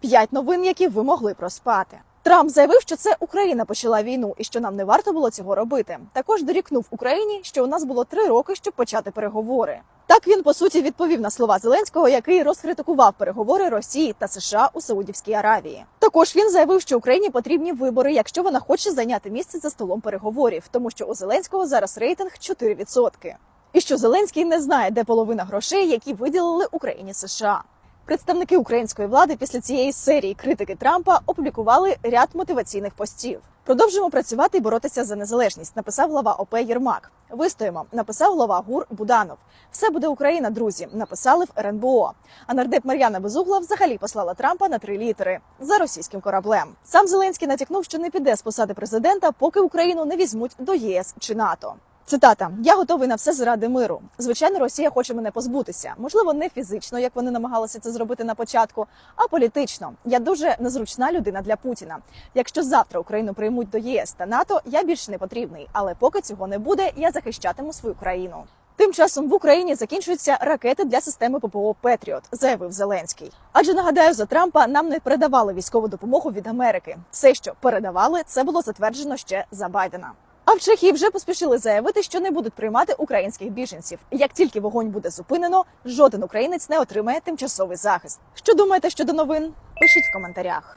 П'ять новин, які ви могли проспати. Трамп заявив, що це Україна почала війну і що нам не варто було цього робити. Також дорікнув Україні, що у нас було три роки, щоб почати переговори. Так він по суті відповів на слова Зеленського, який розкритикував переговори Росії та США у Саудівській Аравії. Також він заявив, що Україні потрібні вибори, якщо вона хоче зайняти місце за столом переговорів, тому що у Зеленського зараз рейтинг 4%. І що Зеленський не знає, де половина грошей, які виділили Україні США. Представники української влади після цієї серії критики Трампа опублікували ряд мотиваційних постів. Продовжимо працювати і боротися за незалежність. Написав глава ОП Єрмак. Вистоїмо. Написав глава ГУР Буданов. Все буде Україна, друзі. Написали в РНБО. А нардеп Мар'яна Безугла взагалі послала Трампа на три літери за російським кораблем. Сам Зеленський натякнув, що не піде з посади президента, поки Україну не візьмуть до ЄС чи НАТО. Цитата: Я готовий на все заради миру. Звичайно, Росія хоче мене позбутися. Можливо, не фізично, як вони намагалися це зробити на початку, а політично. Я дуже незручна людина для Путіна. Якщо завтра Україну приймуть до ЄС та НАТО, я більше не потрібний. Але поки цього не буде, я захищатиму свою країну. Тим часом в Україні закінчуються ракети для системи ППО Петріот, заявив Зеленський. Адже нагадаю, за Трампа нам не передавали військову допомогу від Америки. Все, що передавали, це було затверджено ще за Байдена. В Чехії вже поспішили заявити, що не будуть приймати українських біженців. Як тільки вогонь буде зупинено, жоден українець не отримає тимчасовий захист. Що думаєте щодо новин? Пишіть в коментарях.